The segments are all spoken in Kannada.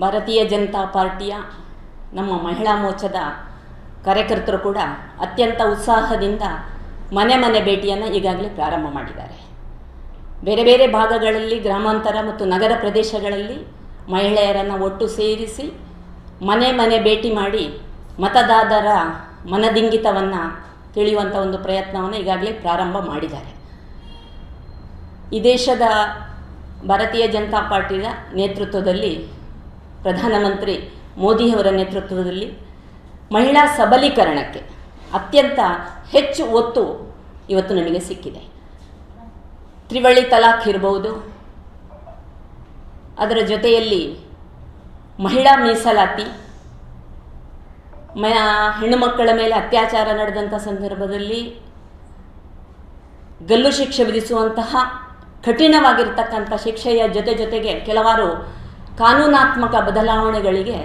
ಭಾರತೀಯ ಜನತಾ ಪಾರ್ಟಿಯ ನಮ್ಮ ಮಹಿಳಾ ಮೋರ್ಚಾದ ಕಾರ್ಯಕರ್ತರು ಕೂಡ ಅತ್ಯಂತ ಉತ್ಸಾಹದಿಂದ ಮನೆ ಮನೆ ಭೇಟಿಯನ್ನು ಈಗಾಗಲೇ ಪ್ರಾರಂಭ ಮಾಡಿದ್ದಾರೆ. ಬೇರೆ ಬೇರೆ ಭಾಗಗಳಲ್ಲಿ ಗ್ರಾಮಾಂತರ ಮತ್ತು ನಗರ ಪ್ರದೇಶಗಳಲ್ಲಿ ಮಹಿಳೆಯರನ್ನು ಒಟ್ಟು ಸೇರಿಸಿ ಮನೆ ಮನೆ ಭೇಟಿ ಮಾಡಿ ಮತದಾರರ ಮನದಿಂಗಿತವನ್ನು ತಿಳಿಯುವಂಥ ಒಂದು ಪ್ರಯತ್ನವನ್ನು ಈಗಾಗಲೇ ಪ್ರಾರಂಭ ಮಾಡಿದ್ದಾರೆ. ಈ ದೇಶದ ಭಾರತೀಯ ಜನತಾ ಪಾರ್ಟಿಯ ನೇತೃತ್ವದಲ್ಲಿ ಪ್ರಧಾನಮಂತ್ರಿ ಮೋದಿಯವರ ನೇತೃತ್ವದಲ್ಲಿ ಮಹಿಳಾ ಸಬಲೀಕರಣಕ್ಕೆ ಅತ್ಯಂತ ಹೆಚ್ಚು ಒತ್ತು ಇವತ್ತು ನಮಗೆ ಸಿಕ್ಕಿದೆ. ತ್ರಿವಳಿ ತಲಾಖ್ ಇರಬಹುದು ಅದರ ಜೊತೆಯಲ್ಲಿ ಮಹಿಳಾ ಮೀಸಲಾತಿ, ಮ ಹೆಣ್ಣುಮಕ್ಕಳ ಮೇಲೆ ಅತ್ಯಾಚಾರ ನಡೆದಂಥ ಸಂದರ್ಭದಲ್ಲಿ ಗಲ್ಲು ಶಿಕ್ಷೆ ವಿಧಿಸುವಂತಹ ಕಠಿಣವಾಗಿರ್ತಕ್ಕಂಥ ಶಿಕ್ಷೆಯ ಜೊತೆ ಜೊತೆಗೆ ಕೆಲವಾರು ಕಾನೂನಾತ್ಮಕ ಬದಲಾವಣೆಗಳಿಗೆ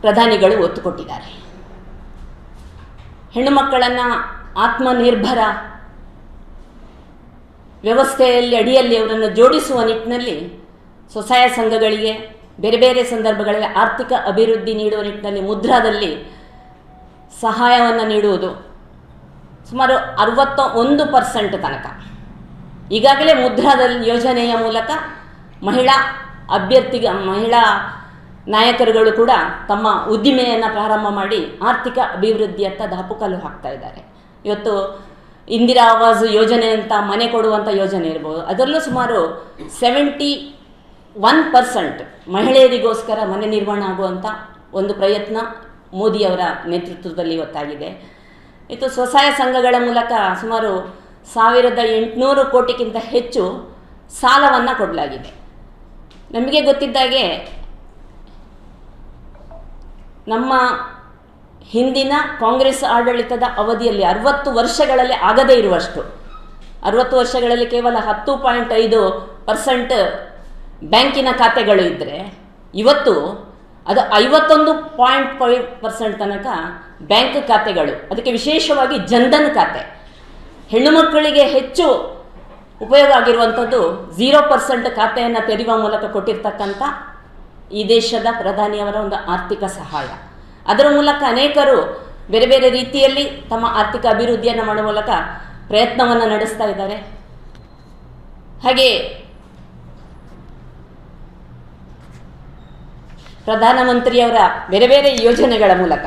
ಪ್ರಧಾನಿಗಳು ಒತ್ತು ಕೊಟ್ಟಿದ್ದಾರೆ ಹೆಣ್ಣುಮಕ್ಕಳನ್ನು ಆತ್ಮನಿರ್ಭರ ವ್ಯವಸ್ಥೆಯಲ್ಲಿ, ಅಡಿಯಲ್ಲಿ ಅವರನ್ನು ಜೋಡಿಸುವ ನಿಟ್ಟಿನಲ್ಲಿ ಸ್ವಸಹಾಯ ಸಂಘಗಳಿಗೆ, ಬೇರೆ ಬೇರೆ ಸಂದರ್ಭಗಳಲ್ಲಿ ಆರ್ಥಿಕ ಅಭಿವೃದ್ಧಿ ನೀಡುವ ನಿಟ್ಟಿನಲ್ಲಿ ಮುದ್ರಾದಲ್ಲಿ ಸಹಾಯವನ್ನು ನೀಡುವುದು ಸುಮಾರು ಅರವತ್ತ ಒಂದು ಪರ್ಸೆಂಟ್ ತನಕ. ಈಗಾಗಲೇ ಮುದ್ರಾದಲ್ಲಿ ಯೋಜನೆಯ ಮೂಲಕ ಮಹಿಳಾ ಅಭ್ಯರ್ಥಿಗ, ಮಹಿಳಾ ನಾಯಕರುಗಳು ಕೂಡ ತಮ್ಮ ಉದ್ದಿಮೆಯನ್ನು ಪ್ರಾರಂಭ ಮಾಡಿ ಆರ್ಥಿಕ ಅಭಿವೃದ್ಧಿಯತ್ತ ದಾಪುಕಲ್ಲು ಹಾಕ್ತಾ ಇದ್ದಾರೆ. ಇವತ್ತು ಇಂದಿರಾ ಆವಾಸ್ ಯೋಜನೆ ಅಂತ ಮನೆ ಕೊಡುವಂಥ ಯೋಜನೆ ಇರ್ಬೋದು. ಅದರಲ್ಲೂ ಸುಮಾರು ಸೆವೆಂಟಿ ಒನ್ ಪರ್ಸೆಂಟ್ ಮಹಿಳೆಯರಿಗೋಸ್ಕರ ಮನೆ ನಿರ್ಮಾಣ ಆಗುವಂಥ ಒಂದು ಪ್ರಯತ್ನ ಮೋದಿಯವರ ನೇತೃತ್ವದಲ್ಲಿ ಇವತ್ತಾಗಿದೆ. ಇದು ಸ್ವಸಹಾಯ ಸಂಘಗಳ ಮೂಲಕ ಸುಮಾರು ಸಾವಿರದ ಎಂಟುನೂರು ಕೋಟಿಗಿಂತ ಹೆಚ್ಚು ಸಾಲವನ್ನು ಕೊಡಲಾಗಿದೆ. ನಮಗೆ ಗೊತ್ತಿದ್ದಾಗೆ ನಮ್ಮ ಹಿಂದಿನ ಕಾಂಗ್ರೆಸ್ ಆಡಳಿತದ ಅವಧಿಯಲ್ಲಿ ಅರವತ್ತು ವರ್ಷಗಳಲ್ಲಿ ಆಗದೇ ಇರುವಷ್ಟು, ಅರವತ್ತು ವರ್ಷಗಳಲ್ಲಿ ಕೇವಲ ಹತ್ತು ಪಾಯಿಂಟ್ ಐದು ಪರ್ಸೆಂಟ್ ಬ್ಯಾಂಕಿನ ಖಾತೆಗಳು ಇದ್ದರೆ ಇವತ್ತು ಅದು ಐವತ್ತೊಂದು ಪಾಯಿಂಟ್ ಫೈವ್ ಪರ್ಸೆಂಟ್ ತನಕ ಬ್ಯಾಂಕ್ ಖಾತೆಗಳು, ಅದಕ್ಕೆ ವಿಶೇಷವಾಗಿ ಜನ್ಧನ್ ಖಾತೆ. ಹೆಣ್ಣು ಮಕ್ಕಳಿಗೆ ಹೆಚ್ಚು ಉಪಯೋಗ ಆಗಿರುವಂಥದ್ದು ಝೀರೋ ಪರ್ಸೆಂಟ್ ಖಾತೆಯನ್ನು ತೆರೆಯುವ ಮೂಲಕ ಕೊಟ್ಟಿರ್ತಕ್ಕಂಥ ಈ ದೇಶದ ಪ್ರಧಾನಿಯವರ ಒಂದು ಆರ್ಥಿಕ ಸಹಾಯ. ಅದರ ಮೂಲಕ ಅನೇಕರು ಬೇರೆ ಬೇರೆ ರೀತಿಯಲ್ಲಿ ತಮ್ಮ ಆರ್ಥಿಕ ಅಭಿವೃದ್ಧಿಯನ್ನು ಮಾಡುವ ಮೂಲಕ ಪ್ರಯತ್ನವನ್ನು ನಡೆಸ್ತಾ ಇದ್ದಾರೆ. ಹಾಗೆ ಪ್ರಧಾನಮಂತ್ರಿಯವರ ಬೇರೆ ಬೇರೆ ಯೋಜನೆಗಳ ಮೂಲಕ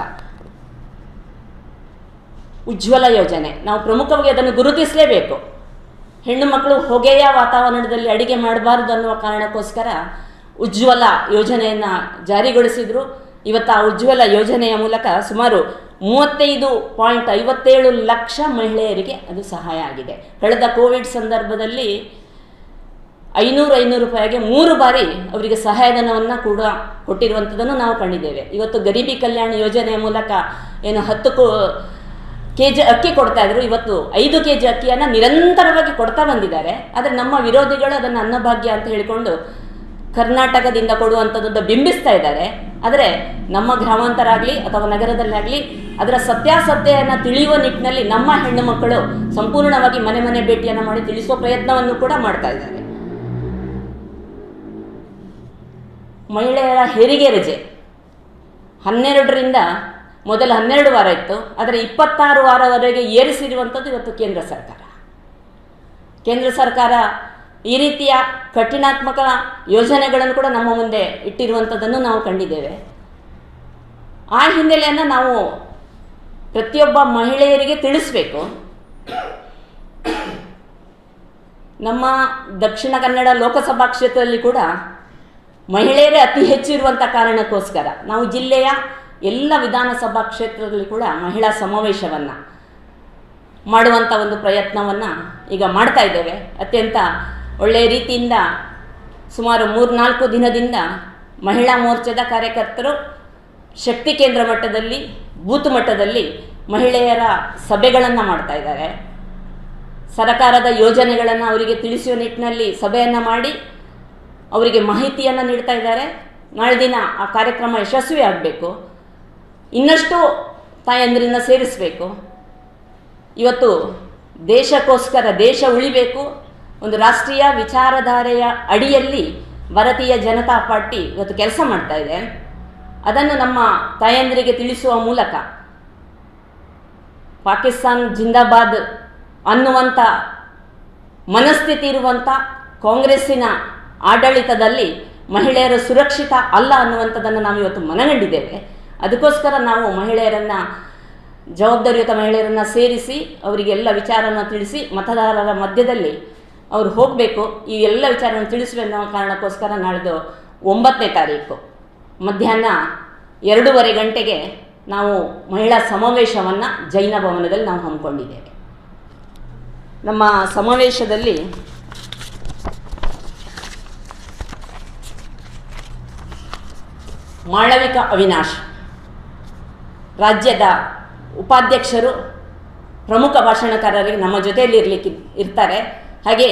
ಉಜ್ವಲ ಯೋಜನೆ. ನಾವು ಪ್ರಮುಖವಾಗಿ ಅದನ್ನು ಗುರುತಿಸಲೇಬೇಕು. ಹೆಣ್ಣು ಮಕ್ಕಳು ಹೊಗೆಯ ವಾತಾವರಣದಲ್ಲಿ ಅಡಿಗೆ ಮಾಡಬಾರ್ದು ಅನ್ನುವ ಕಾರಣಕ್ಕೋಸ್ಕರ ಉಜ್ವಲ ಯೋಜನೆಯನ್ನು ಜಾರಿಗೊಳಿಸಿದರು. ಇವತ್ತು ಆ ಉಜ್ವಲ ಯೋಜನೆಯ ಮೂಲಕ ಸುಮಾರು ಮೂವತ್ತೈದು ಪಾಯಿಂಟ್ ಐವತ್ತೇಳು ಲಕ್ಷ ಮಹಿಳೆಯರಿಗೆ ಅದು ಸಹಾಯ ಆಗಿದೆ. ಕಳೆದ ಕೋವಿಡ್ ಸಂದರ್ಭದಲ್ಲಿ ಐನೂರು ಐನೂರು ರೂಪಾಯಿಗೆ ಮೂರು ಬಾರಿ ಅವರಿಗೆ ಸಹಾಯಧನವನ್ನು ಕೂಡ ಕೊಟ್ಟಿರುವಂಥದ್ದನ್ನು ನಾವು ಕಂಡಿದ್ದೇವೆ. ಇವತ್ತು ಗರೀಬಿ ಕಲ್ಯಾಣ ಯೋಜನೆಯ ಮೂಲಕ ಏನು ಹತ್ತು ಕೋ ಕೆ ಜಿ ಅಕ್ಕಿ ಕೊಡ್ತಾ ಇದ್ರು. ಇವತ್ತು ಐದು ಕೆ ಜಿ ಅಕ್ಕಿಯನ್ನು ನಿರಂತರವಾಗಿ ಕೊಡ್ತಾ ಬಂದಿದ್ದಾರೆ. ಆದರೆ ನಮ್ಮ ವಿರೋಧಿಗಳು ಅದನ್ನು ಅನ್ನಭಾಗ್ಯ ಅಂತ ಹೇಳಿಕೊಂಡು ಕರ್ನಾಟಕದಿಂದ ಕೊಡುವಂಥದ್ದು ಬಿಂಬಿಸ್ತಾ ಇದ್ದಾರೆ. ಆದರೆ ನಮ್ಮ ಗ್ರಾಮಾಂತರ ಆಗಲಿ ಅಥವಾ ನಗರದಲ್ಲಾಗಲಿ ಅದರ ಸತ್ಯಾಸತ್ಯವನ್ನು ತಿಳಿಯುವ ನಿಟ್ಟಿನಲ್ಲಿ ನಮ್ಮ ಹೆಣ್ಣು ಮಕ್ಕಳು ಸಂಪೂರ್ಣವಾಗಿ ಮನೆ ಮನೆ ಭೇಟಿಯನ್ನು ಮಾಡಿ ತಿಳಿಸುವ ಪ್ರಯತ್ನವನ್ನು ಕೂಡ ಮಾಡ್ತಾ ಇದ್ದಾರೆ. ಮಹಿಳೆಯರ ಹೆರಿಗೆ ರಜೆ. ಹನ್ನೆರಡರಿಂದ ಮೊದಲು ಹನ್ನೆರಡು ವಾರ ಇತ್ತು. ಆದರೆ ಇಪ್ಪತ್ತಾರು ವಾರವರೆಗೆ ಏರಿಸಿರುವಂಥದ್ದು ಇವತ್ತು ಕೇಂದ್ರ ಸರ್ಕಾರ. ಕೇಂದ್ರ ಸರ್ಕಾರ ಈ ರೀತಿಯ ಕಠಿಣಾತ್ಮಕ ಯೋಜನೆಗಳನ್ನು ಕೂಡ ನಮ್ಮ ಮುಂದೆ ಇಟ್ಟಿರುವಂಥದ್ದನ್ನು ನಾವು ಕಂಡಿದ್ದೇವೆ. ಆ ಹಿನ್ನೆಲೆಯನ್ನು ನಾವು ಪ್ರತಿಯೊಬ್ಬ ಮಹಿಳೆಯರಿಗೆ ತಿಳಿಸ್ಬೇಕು. ನಮ್ಮ ದಕ್ಷಿಣ ಕನ್ನಡ ಲೋಕಸಭಾ ಕ್ಷೇತ್ರದಲ್ಲಿ ಕೂಡ ಮಹಿಳೆಯರೇ ಅತಿ ಹೆಚ್ಚು ಇರುವಂಥ ಕಾರಣಕ್ಕೋಸ್ಕರ ನಾವು ಜಿಲ್ಲೆಯ ಎಲ್ಲ ವಿಧಾನಸಭಾ ಕ್ಷೇತ್ರದಲ್ಲಿ ಕೂಡ ಮಹಿಳಾ ಸಮಾವೇಶವನ್ನು ಮಾಡುವಂಥ ಒಂದು ಪ್ರಯತ್ನವನ್ನು ಈಗ ಮಾಡ್ತಾ ಇದ್ದೇವೆ. ಅತ್ಯಂತ ಒಳ್ಳೆಯ ರೀತಿಯಿಂದ ಸುಮಾರು ಮೂರ್ನಾಲ್ಕು ದಿನದಿಂದ ಮಹಿಳಾ ಮೋರ್ಚಾದ ಕಾರ್ಯಕರ್ತರು ಶಕ್ತಿ ಕೇಂದ್ರ ಮಟ್ಟದಲ್ಲಿ, ಬೂತ್ ಮಟ್ಟದಲ್ಲಿ ಮಹಿಳೆಯರ ಸಭೆಗಳನ್ನು ಮಾಡ್ತಾ ಇದ್ದಾರೆ. ಸರಕಾರದ ಯೋಜನೆಗಳನ್ನು ಅವರಿಗೆ ತಿಳಿಸುವ ನಿಟ್ಟಿನಲ್ಲಿ ಸಭೆಯನ್ನು ಮಾಡಿ ಅವರಿಗೆ ಮಾಹಿತಿಯನ್ನು ನೀಡ್ತಾ ಇದ್ದಾರೆ. ನಾಳೆ ದಿನ ಆ ಕಾರ್ಯಕ್ರಮ ಯಶಸ್ವಿ ಆಗಬೇಕು ಇನ್ನಷ್ಟು ತಾಯಂದ್ರನ್ನ ಸೇರಿಸಬೇಕು. ಇವತ್ತು ದೇಶಕ್ಕೋಸ್ಕರ ದೇಶ ಉಳಿಬೇಕು. ಒಂದು ರಾಷ್ಟ್ರೀಯ ವಿಚಾರಧಾರೆಯ ಅಡಿಯಲ್ಲಿ ಭಾರತೀಯ ಜನತಾ ಪಾರ್ಟಿ ಇವತ್ತು ಕೆಲಸ ಮಾಡ್ತಾ ಇದೆ. ಅದನ್ನು ನಮ್ಮ ತಾಯಂದ್ರಿಗೆ ತಿಳಿಸುವ ಮೂಲಕ ಪಾಕಿಸ್ತಾನ್ ಜಿಂದಾಬಾದ್ ಅನ್ನುವಂಥ ಮನಸ್ಥಿತಿ ಇರುವಂಥ ಕಾಂಗ್ರೆಸ್ಸಿನ ಆಡಳಿತದಲ್ಲಿ ಮಹಿಳೆಯರು ಸುರಕ್ಷಿತ ಅಲ್ಲ ಅನ್ನುವಂಥದ್ದನ್ನು ನಾವು ಇವತ್ತು ಮನಗಂಡಿದ್ದೇವೆ. ಅದಕ್ಕೋಸ್ಕರ ನಾವು ಮಹಿಳೆಯರನ್ನು, ಜವಾಬ್ದಾರಿಯುತ ಮಹಿಳೆಯರನ್ನು ಸೇರಿಸಿ ಅವರಿಗೆಲ್ಲ ವಿಚಾರವನ್ನು ತಿಳಿಸಿ, ಮತದಾರರ ಮಧ್ಯದಲ್ಲಿ ಅವರು ಹೋಗಬೇಕು. ಈ ಎಲ್ಲ ವಿಚಾರವನ್ನು ತಿಳಿಸುವ ಕಾರಣಕ್ಕೋಸ್ಕರ ನಾಳಿದ್ದು ಒಂಬತ್ತನೇ ತಾರೀಕು. ಮಧ್ಯಾಹ್ನ ಎರಡೂವರೆ ಗಂಟೆಗೆ ನಾವು ಮಹಿಳಾ ಸಮಾವೇಶವನ್ನು ಜೈನ ಭವನದಲ್ಲಿ ನಾವು ಹಮ್ಮಿಕೊಂಡಿದ್ದೇವೆ. ನಮ್ಮ ಸಮಾವೇಶದಲ್ಲಿ ಮಾಳವಿಕ ಅವಿನಾಶ್ ರಾಜ್ಯದ ಉಪಾಧ್ಯಕ್ಷರು, ಪ್ರಮುಖ ಭಾಷಣಕಾರರಿಗೆ ನಮ್ಮ ಜೊತೆಯಲ್ಲಿ ಇರಲಿಕ್ಕೆ ಇರ್ತಾರೆ. ಹಾಗೆ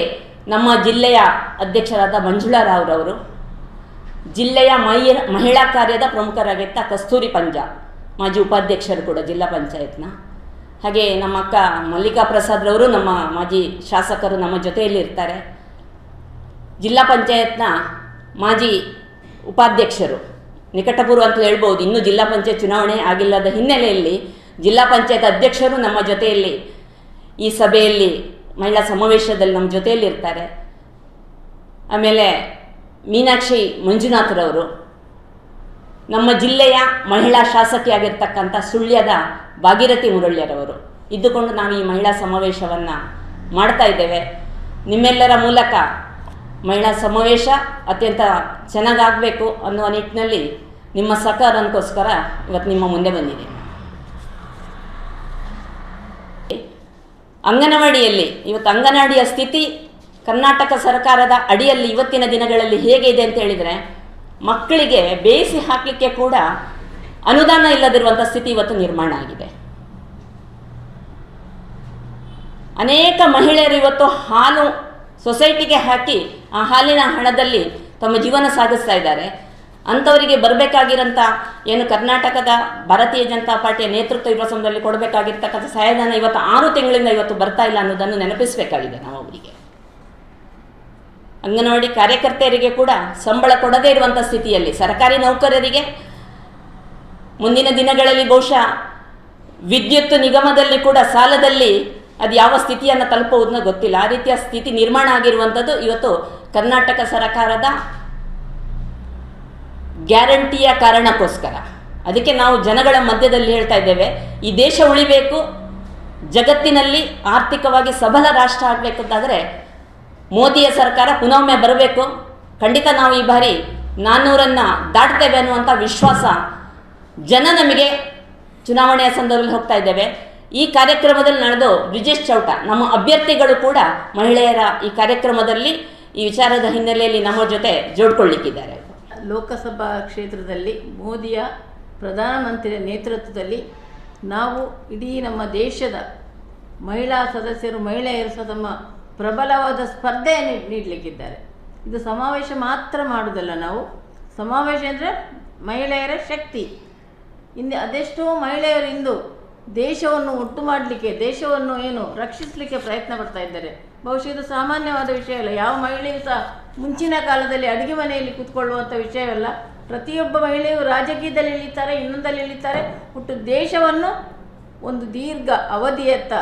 ನಮ್ಮ ಜಿಲ್ಲೆಯ ಅಧ್ಯಕ್ಷರಾದ ಮಂಜುಳಾ ರಾವ್ರವರು ಜಿಲ್ಲೆಯ ಮಹಿ ಮಹಿಳಾ ಕಾರ್ಯದ ಪ್ರಮುಖರಾಗಿದ್ದ ಕಸ್ತೂರಿ ಪಂಜ, ಮಾಜಿ ಉಪಾಧ್ಯಕ್ಷರು ಕೂಡ ಜಿಲ್ಲಾ ಪಂಚಾಯತ್ನ. ಹಾಗೆ ನಮ್ಮ ಅಕ್ಕ ಮಲ್ಲಿಕಾ ಪ್ರಸಾದ್ರವರು ನಮ್ಮ ಮಾಜಿ ಶಾಸಕರು ನಮ್ಮ ಜೊತೆಯಲ್ಲಿ ಇರ್ತಾರೆ. ಜಿಲ್ಲಾ ಪಂಚಾಯತ್ನ ಮಾಜಿ ಉಪಾಧ್ಯಕ್ಷರು. ನಿಕಟಪೂರ್ವ ಅಂತ ಹೇಳ್ಬೋದು. ಇನ್ನೂ ಜಿಲ್ಲಾ ಪಂಚಾಯತ್ ಚುನಾವಣೆ ಆಗಿಲ್ಲದ ಹಿನ್ನೆಲೆಯಲ್ಲಿ ಜಿಲ್ಲಾ ಪಂಚಾಯತ್ ಅಧ್ಯಕ್ಷರು ನಮ್ಮ ಜೊತೆಯಲ್ಲಿ ಈ ಸಭೆಯಲ್ಲಿ ಮಹಿಳಾ ಸಮಾವೇಶದಲ್ಲಿ ನಮ್ಮ ಜೊತೆಯಲ್ಲಿ ಇರ್ತಾರೆ. ಆಮೇಲೆ ಮೀನಾಕ್ಷಿ ಮಂಜುನಾಥರವರು ನಮ್ಮ ಜಿಲ್ಲೆಯ ಮಹಿಳಾ ಶಾಸಕಿಯಾಗಿರ್ತಕ್ಕಂಥ ಸುಳ್ಯದ ಭಾಗೀರಥಿ ಮುರಳ್ಯರವರು ಇದ್ದುಕೊಂಡು ನಾವು ಈ ಮಹಿಳಾ ಸಮಾವೇಶವನ್ನು ಮಾಡ್ತಾ ಇದ್ದೇವೆ. ನಿಮ್ಮೆಲ್ಲರ ಮೂಲಕ ಮಹಿಳಾ ಸಮಾವೇಶ ಅತ್ಯಂತ ಚೆನ್ನಾಗಾಗಬೇಕು ಅನ್ನುವ ನಿಟ್ಟಿನಲ್ಲಿ ನಿಮ್ಮ ಸಹಕಾರಕ್ಕೋಸ್ಕರ ಇವತ್ತು ನಿಮ್ಮ ಮುಂದೆ ಬಂದಿದೆ. ಅಂಗನವಾಡಿಯಲ್ಲಿ ಇವತ್ತು ಅಂಗನವಾಡಿಯ ಸ್ಥಿತಿ ಕರ್ನಾಟಕ ಸರ್ಕಾರದ ಅಡಿಯಲ್ಲಿ ಇವತ್ತಿನ ದಿನಗಳಲ್ಲಿ ಹೇಗೆ ಇದೆ ಅಂತ ಹೇಳಿದರೆ, ಮಕ್ಕಳಿಗೆ ಬೇಯಿಸಿ ಹಾಕಲಿಕ್ಕೆ ಕೂಡ ಅನುದಾನ ಇಲ್ಲದಿರುವಂಥ ಸ್ಥಿತಿ ಇವತ್ತು ನಿರ್ಮಾಣ ಆಗಿದೆ. ಅನೇಕ ಮಹಿಳೆಯರು ಇವತ್ತು ಹಾಲು ಸೊಸೈಟಿಗೆ ಹಾಕಿ ಆ ಹಾಲಿನ ಹಣದಲ್ಲಿ ತಮ್ಮ ಜೀವನ ಸಾಗಿಸ್ತಾ ಇದ್ದಾರೆ. ಅಂಥವರಿಗೆ ಬರಬೇಕಾಗಿರೋಂಥ ಏನು ಕರ್ನಾಟಕದ ಭಾರತೀಯ ಜನತಾ ಪಾರ್ಟಿಯ ನೇತೃತ್ವ ಇರುವ ಸಮಯದಲ್ಲಿ ಕೊಡಬೇಕಾಗಿರ್ತಕ್ಕಂಥ ಸಹಾಯಧನ ಇವತ್ತು ಆರು ತಿಂಗಳಿಂದ ಇವತ್ತು ಬರ್ತಾ ಇಲ್ಲ ಅನ್ನೋದನ್ನು ನೆನಪಿಸಬೇಕಾಗಿದೆ ನಾವು ಅವರಿಗೆ ಅಂಗನವಾಡಿ ಕಾರ್ಯಕರ್ತೆಯರಿಗೆ ಕೂಡ ಸಂಬಳ ಕೊಡದೇ ಇರುವಂಥ ಸ್ಥಿತಿಯಲ್ಲಿ ಸರ್ಕಾರಿ ನೌಕರರಿಗೆ ಮುಂದಿನ ದಿನಗಳಲ್ಲಿ ಬಹುಶಃ ವಿದ್ಯುತ್ ನಿಗಮದಲ್ಲಿ ಕೂಡ ಸಾಲದಲ್ಲಿ ಅದು ಯಾವ ಸ್ಥಿತಿಯನ್ನು ತಲುಪುವುದನ್ನ ಗೊತ್ತಿಲ್ಲ. ಆ ರೀತಿಯ ಸ್ಥಿತಿ ನಿರ್ಮಾಣ ಆಗಿರುವಂಥದ್ದು ಇವತ್ತು ಕರ್ನಾಟಕ ಸರ್ಕಾರದ ಗ್ಯಾರಂಟಿಯ ಕಾರಣಕ್ಕೋಸ್ಕರ. ಅದಕ್ಕೆ ನಾವು ಜನಗಳ ಮಧ್ಯದಲ್ಲಿ ಹೇಳ್ತಾ ಇದ್ದೇವೆ, ಈ ದೇಶ ಉಳಿಬೇಕು, ಜಗತ್ತಿನಲ್ಲಿ ಆರ್ಥಿಕವಾಗಿ ಸಬಲ ರಾಷ್ಟ್ರ ಆಗಬೇಕು ಅಂತಾದರೆ ಮೋದಿಯ ಸರ್ಕಾರ ಪುನೊಮ್ಮೆ ಬರಬೇಕು. ಖಂಡಿತ ನಾವು ಈ ಬಾರಿ ನಾನ್ನೂರನ್ನು ದಾಟ್ತೇವೆ ಅನ್ನುವಂಥ ವಿಶ್ವಾಸ ಜನ ನಮಗೆ ಚುನಾವಣೆಯ ಸಂದರ್ಭದಲ್ಲಿ ಹೋಗ್ತಾ ಇದ್ದೇವೆ. ಈ ಕಾರ್ಯಕ್ರಮದಲ್ಲಿ ನಡೆದು ಬ್ರಿಜೇಶ್ ಚೌಟ, ನಮ್ಮ ಅಭ್ಯರ್ಥಿಗಳು ಕೂಡ ಮಹಿಳೆಯರ ಈ ಕಾರ್ಯಕ್ರಮದಲ್ಲಿ ಈ ವಿಚಾರದ ಹಿನ್ನೆಲೆಯಲ್ಲಿ ನಮ್ಮ ಜೊತೆ ಜೋಡ್ಕೊಳ್ಳಿಕ್ಕಿದ್ದಾರೆ. ಲೋಕಸಭಾ ಕ್ಷೇತ್ರದಲ್ಲಿ ಮೋದಿಯ ಪ್ರಧಾನಮಂತ್ರಿಯ ನೇತೃತ್ವದಲ್ಲಿ ನಾವು ಇಡೀ ನಮ್ಮ ದೇಶದ ಮಹಿಳಾ ಸದಸ್ಯರು, ಮಹಿಳೆಯರು ಸಹ ತಮ್ಮ ಪ್ರಬಲವಾದ ಸ್ಪರ್ಧೆಯನ್ನು ನೀಡಲಿಕ್ಕಿದ್ದಾರೆ. ಇದು ಸಮಾವೇಶ ಮಾತ್ರ ಮಾಡುವುದಲ್ಲ ನಾವು. ಸಮಾವೇಶ ಅಂದರೆ ಮಹಿಳೆಯರ ಶಕ್ತಿ. ಇಂದು ಅದೆಷ್ಟೋ ಮಹಿಳೆಯರು ಇಂದು ದೇಶವನ್ನು ಒಟ್ಟು ಮಾಡಲಿಕ್ಕೆ, ದೇಶವನ್ನು ಏನು ರಕ್ಷಿಸಲಿಕ್ಕೆ ಪ್ರಯತ್ನ ಪಡ್ತಾ ಇದ್ದಾರೆ. ಬಹುಶಃ ಇದು ಸಾಮಾನ್ಯವಾದ ವಿಷಯ ಅಲ್ಲ. ಯಾವ ಮಹಿಳೆಯೂ ಸಹ ಮುಂಚಿನ ಕಾಲದಲ್ಲಿ ಅಡುಗೆ ಮನೆಯಲ್ಲಿ ಕೂತ್ಕೊಳ್ಳುವಂಥ ವಿಷಯವಲ್ಲ ಪ್ರತಿಯೊಬ್ಬ ಮಹಿಳೆಯು ರಾಜಕೀಯದಲ್ಲಿ ಇಳಿತಾರೆ, ಇನ್ನೊಂದಲ್ಲಿ ಇಳಿತಾರೆ. ಒಟ್ಟು ದೇಶವನ್ನು ಒಂದು ದೀರ್ಘ ಅವಧಿಯತ್ತ,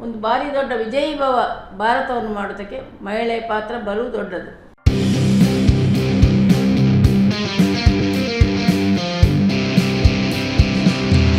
ಒಂದು ಭಾರಿ ದೊಡ್ಡ ವಿಜಯೀಭವ ಭಾರತವನ್ನು ಮಾಡೋದಕ್ಕೆ ಮಹಿಳೆಯ ಪಾತ್ರ ಬಲು ದೊಡ್ಡದು.